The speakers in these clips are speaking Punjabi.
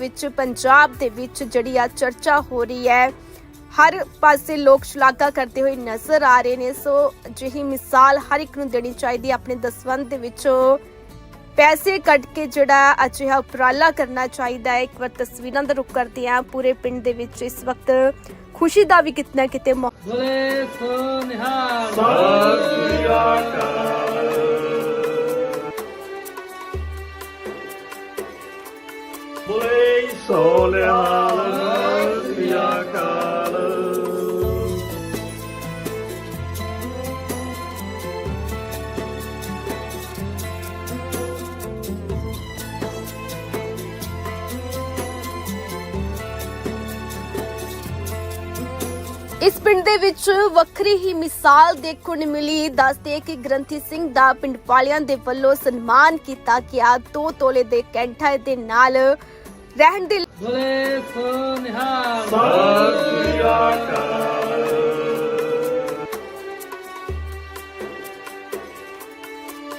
ਵਿੱਚ ਪੰਜਾਬ ਦੇ ਵਿੱਚ ਜਿਹੜੀ ਆ ਚਰਚਾ ਹੋ ਰਹੀ ਹੈ ਹਰ ਪਾਸੇ ਲੋਕ ਸ਼ਲਾਘਾ ਕਰਦੇ ਹੋਏ ਨਜ਼ਰ ਆ ਰਹੇ ਨੇ। ਸੋ ਅਜਿਹੀ ਮਿਸਾਲ ਹਰ ਇੱਕ ਨੂੰ ਦੇਣੀ ਚਾਹੀਦੀ ਹੈ ਆਪਣੇ ਦਸਵੰਧ ਦੇ ਵਿੱਚੋਂ। ਪੈਸੇ ਕੱਢ ਕੇ ਜਿਹੜਾ ਅਜਿਹਾ ਉਪਰਾਲਾ ਕਰਨਾ ਚਾਹੀਦਾ ਹੈ। ਇੱਕ ਵਾਰ ਤਸਵੀਰਾਂ ਦਾ ਰੁਖ ਕਰਦੇ ਹਾਂ ਪੂਰੇ ਪਿੰਡ ਦੇ ਵਿੱਚ। ਇਸ ਵਕਤ ਖੁਸ਼ੀ ਦਾ ਵੀ ਕਿਤਨਾ ਕਿਤੇ ਬੋਲੇ ਸੋ ਨਿਹਾਲ। ਬੁਲੇ ਸੋਲਿਆਲ ਸ੍ਰੀਆ ਕਾਲ। ਇਸ ਪਿੰਡ ਦੇ ਵਿੱਚ ਵੱਖਰੀ ਹੀ ਮਿਸਾਲ ਦੇਖਣ ਨੂੰ ਮਿਲੀ। ਦੱਸਦੇ ਕਿ ਗ੍ਰੰਥੀ ਸਿੰਘ ਦਾ ਪਿੰਡ ਵਾਲਿਆਂ ਦੇ ਵੱਲੋਂ ਸਨਮਾਨ ਕੀਤਾ ਗਿਆ। ਦੋ ਤੋਲੇ ਦੇ ਕੈਂਠਾ ਦੇ ਨਾਲ ਰਹਿਣ ਦੇ ਬੋਲੇ ਸੋ ਨਿਹਾਲ ਸ੍ਰੀਆ ਕਾਲ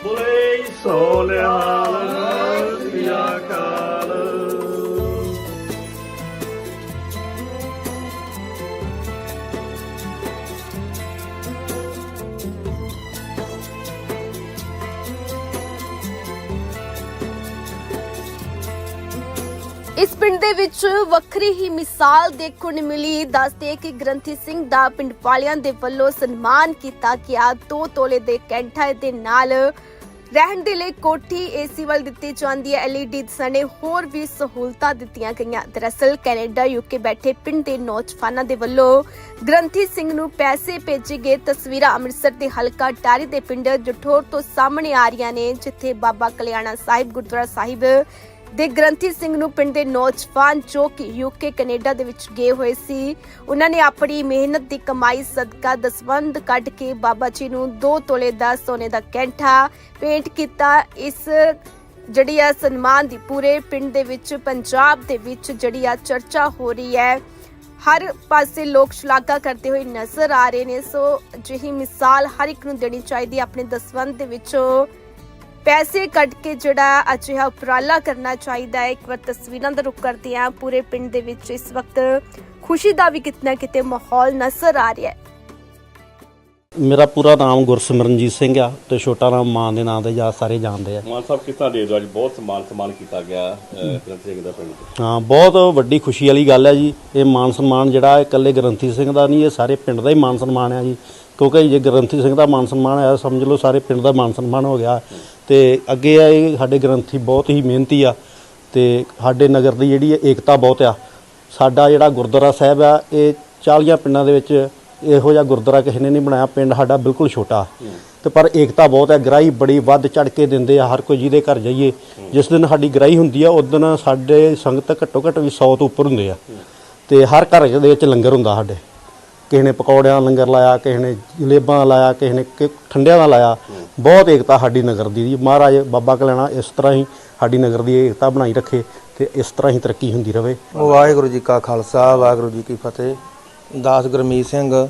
ਬੁਲੇ ਸੋਲਿਆਲ ਸ੍ਰੀਆ ਕਾਲ ਇਸ ਪਿੰਡ ਦੇ ਵਿੱਚ ਵੱਖਰੀ ਹੀ ਮਿਸਾਲ ਦੇਖਣ ਨੂੰ ਮਿਲੀ। ਦੱਸਦੇ ਕਿ ਗ੍ਰੰਥੀ ਸਿੰਘ ਦਾ ਪਿੰਡ ਵਾਲਿਆਂ ਦੇ ਵੱਲੋਂ ਸਨਮਾਨ ਕੀਤਾ ਗਿਆ। ਦੋ ਤੋਲੇ ਦੇ ਕੈਂਠਾ ਦੇ ਨਾਲ ਰਹਿਣ ਦੇ ਲਈ ਕੋਠੀ ਏਸੀ ਵੱਲ ਦਿੱਤੀ ਜਾਂਦੀ ਹੈ। ਐਲਈਡੀ ਸਣੇ ਹੋਰ ਵੀ ਸਹੂਲਤਾਂ ਦਿੱਤੀਆਂ ਗਈਆਂ। ਦਰਅਸਲ ਕੈਨੇਡਾ, ਯੂਕੇ ਬੈਠੇ ਪਿੰਡ ਦੇ ਨੌਜਵਾਨਾਂ ਦੇ ਵੱਲੋਂ ਗ੍ਰੰਥੀ ਸਿੰਘ ਨੂੰ ਪੈਸੇ ਭੇਜੇ ਗਏ। ਤਸਵੀਰਾਂ ਅੰਮ੍ਰਿਤਸਰ ਦੇ ਹਲਕਾ ਟਾਰੀ ਦੇ ਪਿੰਡ ਜਠੋਰ ਤੋਂ ਸਾਹਮਣੇ ਆ ਰਹੀਆਂ ਨੇ, ਜਿੱਥੇ ਬਾਬਾ ਕਲਿਆਣਾ ਸਾਹਿਬ, ਗੁਰਦੁਆਰਾ ਸਾਹਿਬ ਦੇ ਗ੍ਰੰਥੀ ਸਿੰਘ ਨੂੰ ਪਿੰਡ ਦੇ ਨੌਜਵਾਨ ਜੋ ਕਿ ਯੂਕੇ ਕੈਨੇਡਾ ਦੇ ਵਿੱਚ ਗਏ ਹੋਏ ਸੀ, ਉਹਨਾਂ ਨੇ ਆਪਣੀ ਮਿਹਨਤ ਦੀ ਕਮਾਈ, ਸਦਕਾ ਦਸਵੰਦ ਕੱਢ ਕੇ ਬਾਬਾ ਜੀ ਨੂੰ 2 ਤੋਲੇ ਦਾ ਸੋਨੇ ਦਾ ਕੈਂਠਾ ਭੇਂਟ ਕੀਤਾ। ਇਸ ਜਿਹੜੀ ਆ ਸਨਮਾਨ ਦੀ ਪੂਰੇ ਪਿੰਡ ਦੇ ਵਿੱਚ, ਪੰਜਾਬ ਦੇ ਵਿੱਚ ਜਿਹੜੀ ਆ ਚਰਚਾ ਹੋ ਰਹੀ ਹੈ, ਹਰ ਪਾਸੇ ਲੋਕ ਸ਼ਲਾਘਾ ਕਰਦੇ ਹੋਏ ਨਜ਼ਰ ਆ ਰਹੇ ਨੇ। ਸੋ ਅਜਿਹੀ ਮਿਸਾਲ ਹਰ ਇੱਕ ਨੂੰ ਦੇਣੀ ਚਾਹੀਦੀ ਹੈ ਆਪਣੇ ਦਸਵੰਧ ਦੇ ਵਿੱਚੋਂ। ਪੈਸੇ ਕੱਢ ਕੇ ਜਿਹੜਾ ਅਜਿਹਾ ਉਪਰਾਲਾ ਕਰਨਾ ਚਾਹੀਦਾ ਹੈ। ਇੱਕ ਵਾਰ ਤਸਵੀਰਾਂ ਦਾ ਰੁਖ ਕਰਦੇ ਹਾਂ। ਪੂਰੇ ਪਿੰਡ ਦੇ ਵਿੱਚ ਇਸ ਵਕਤ ਖੁਸ਼ੀ ਦਾ ਵੀ ਕਿਤਨਾ ਕਿਤੇ ਮਾਹੌਲ ਨਜ਼ਰ ਆ ਰਿਹਾ ਹੈ। ਮੇਰਾ ਪੂਰਾ ਨਾਮ ਗੁਰਸਿਮਰਨਜੀਤ ਸਿੰਘ ਆ ਤੇ ਛੋਟਾ ਨਾਮ ਮਾਂ ਦੇ ਨਾਂ ਤੇ ਜਾਂ ਸਾਰੇ ਜਾਣਦੇ ਆ। ਮਾਨ ਸਾਹਿਬ ਕਿਤਾ ਦੇ ਦੋ ਅੱਜ ਬਹੁਤ ਸਨਮਾਨ ਸਨਮਾਨ ਕੀਤਾ ਗਿਆ ਗ੍ਰੰਥ ਸਿੰਘ ਦਾ ਪਿੰਡ। ਹਾਂ ਬਹੁਤ ਵੱਡੀ ਖੁਸ਼ੀ ਵਾਲੀ ਗੱਲ ਹੈ ਜੀ। ਇਹ ਮਾਨ ਸਨਮਾਨ ਜਿਹੜਾ ਇਹ ਇਕੱਲੇ ਗ੍ਰੰਥੀ ਸਿੰਘ ਦਾ ਨਹੀਂ ਇਹ ਸਾਰੇ ਪਿੰਡ ਦਾ ਹੀ ਮਾਨ ਸਨਮਾਨ ਹੈ ਜੀ। ਕਿਉਂਕਿ ਜੇ ਗ੍ਰੰਥੀ ਸਿੰਘ ਦਾ ਮਾਨ ਸਨਮਾਨ ਹੈ ਸਮਝ ਲਓ ਸਾਰੇ ਪਿੰਡ ਦਾ ਮਾਨ ਸਨਮਾਨ ਹੋ ਗਿਆ। ਤੇ ਅੱਗੇ ਆ, ਇਹ ਸਾਡੇ ਗ੍ਰੰਥੀ ਬਹੁਤ ਹੀ ਮਿਹਨਤੀ ਆ ਤੇ ਸਾਡੇ ਨਗਰ ਦੀ ਜਿਹੜੀ ਏਕਤਾ ਬਹੁਤ ਆ। ਸਾਡਾ ਜਿਹੜਾ ਗੁਰਦੁਆਰਾ ਸਾਹਿਬ ਆ, ਇਹ 40 ਪਿੰਡਾਂ ਦੇ ਵਿੱਚ ਇਹੋ ਜਿਹਾ ਗੁਰਦੁਆਰਾ ਕਿਸੇ ਨੇ ਨਹੀਂ ਬਣਾਇਆ, ਪਿੰਡ ਸਾਡਾ ਬਿਲਕੁਲ ਛੋਟਾ। ਤੇ ਪਰ ਏਕਤਾ ਬਹੁਤ ਹੈ ਗ੍ਰਾਈ ਬੜੀ ਵੱਧ ਚੜ ਕੇ ਦਿੰਦੇ ਆ, ਹਰ ਕੋਈ ਜਿਹਦੇ ਘਰ ਜਾਈਏ, ਜਿਸ ਦਿਨ ਸਾਡੀ ਗ੍ਰਾਈ ਹੁੰਦੀ ਆ, ਉਸ ਦਿਨ ਸਾਡੇ ਸੰਗਤ ਘੱਟੋ ਘੱਟ ਵੀ 100 ਤੋਂ ਉੱਪਰ ਹੁੰਦੇ ਆ। ਤੇ ਹਰ ਘਰ ਦੇ ਵਿੱਚ ਲੰਗਰ ਹੁੰਦਾ ਸਾਡੇ। ਕਿਸੇ ਨੇ ਪਕੌੜਿਆਂ ਦਾ ਲੰਗਰ ਲਾਇਆ, ਕਿਸੇ ਨੇ ਜਲੇਬਾਂ ਦਾ ਲਾਇਆ, ਕਿਸੇ ਨੇ ਕਿ- ਠੰਡਿਆਂ ਦਾ ਲਾਇਆ। ਬਹੁਤ ਏਕਤਾ ਸਾਡੀ ਨਗਰ ਦੀ ਜੀ। ਮਹਾਰਾਜ ਬਾਬਾ ਕਲਿਆਣਾ ਇਸ ਤਰ੍ਹਾਂ ਹੀ ਸਾਡੀ ਨਗਰ ਦੀ ਏਕਤਾ ਬਣਾਈ ਰੱਖੇ ਤੇ ਇਸ ਤਰ੍ਹਾਂ ਹੀ ਤਰੱਕੀ ਹੁੰਦੀ ਰਹੇ ਵਾਹਿਗੁਰੂ ਜੀ ਕਾ ਖਾਲਸਾ, ਵਾਹਿਗੁਰੂ ਜੀ ਕੀ ਫਤਿਹ। ਦਾਸ ਗੁਰਮੀਤ ਸਿੰਘ